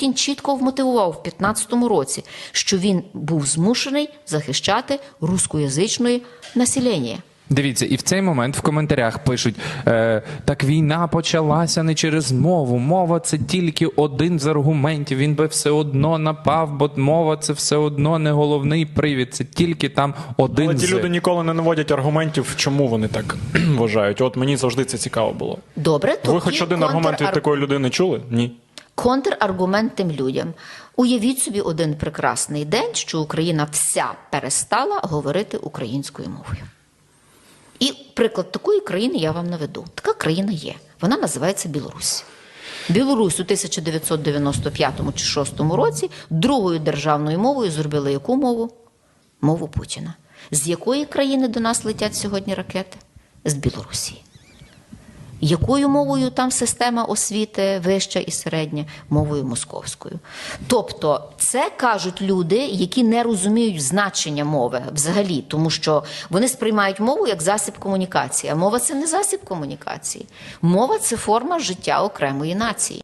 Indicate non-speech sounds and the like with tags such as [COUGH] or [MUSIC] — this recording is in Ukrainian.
Путін чітко вмотивував в 15-му році, що він був змушений захищати рускоязичне населення. Дивіться, і в цей момент в коментарях пишуть: е, так війна почалася не через мову. Мова це тільки один з аргументів. Він би все одно напав, бо мова це все одно не головний привід. Це тільки там один Але ті з люди ніколи не наводять аргументів, чому вони так [CLEARS THROAT] вважають. От мені завжди це цікаво було. Добре, то Ви хоч один аргумент від такої людини чули? Ні. Контраргумент тим людям. Уявіть собі один прекрасний день, що Україна вся перестала говорити українською мовою. І приклад такої країни я вам наведу. Така країна є. Вона називається Білорусь. Білорусь у 1995 чи 6 році другою державною мовою зробили яку мову? Мову Путіна. З якої країни до нас летять сьогодні ракети? З Білорусі. Якою мовою там система освіти вища і середня? Мовою московською. Тобто, це кажуть люди, які не розуміють значення мови взагалі, тому що вони сприймають мову як засіб комунікації. А мова це не засіб комунікації. Мова це форма життя окремої нації.